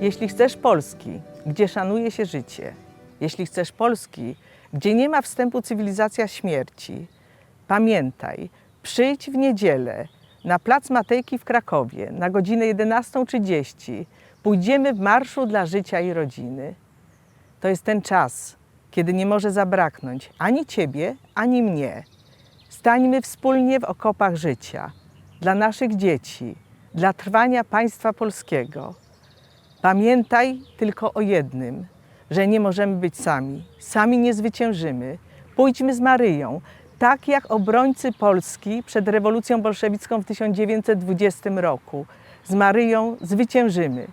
Jeśli chcesz Polski, gdzie szanuje się życie, jeśli chcesz Polski, gdzie nie ma wstępu cywilizacja śmierci, pamiętaj, przyjdź w niedzielę na Plac Matejki w Krakowie na godzinę 11.30. Pójdziemy w Marszu dla Życia i Rodziny. To jest ten czas, kiedy nie może zabraknąć ani Ciebie, ani mnie. Stańmy wspólnie w okopach życia dla naszych dzieci, dla trwania państwa polskiego. Pamiętaj tylko o jednym, że nie możemy być sami. Sami nie zwyciężymy. Pójdźmy z Maryją, tak jak obrońcy Polski przed rewolucją bolszewicką w 1920 roku. Z Maryją zwyciężymy.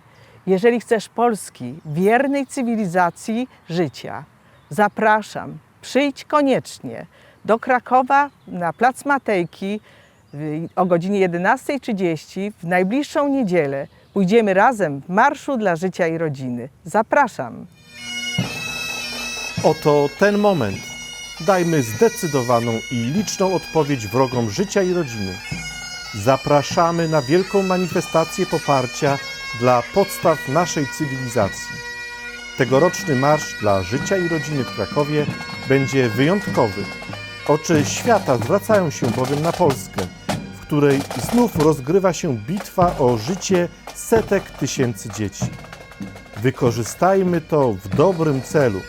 Jeżeli chcesz Polski, wiernej cywilizacji życia, zapraszam, przyjdź koniecznie do Krakowa na Plac Matejki o godzinie 11.30 w najbliższą niedzielę. Pójdziemy razem w Marszu dla Życia i Rodziny. Zapraszam. Oto ten moment. Dajmy zdecydowaną i liczną odpowiedź wrogom życia i rodziny. Zapraszamy na wielką manifestację poparcia dla podstaw naszej cywilizacji. Tegoroczny Marsz dla Życia i Rodziny w Krakowie będzie wyjątkowy. Oczy świata zwracają się bowiem na Polskę, której znów rozgrywa się bitwa o życie setek tysięcy dzieci. Wykorzystajmy to w dobrym celu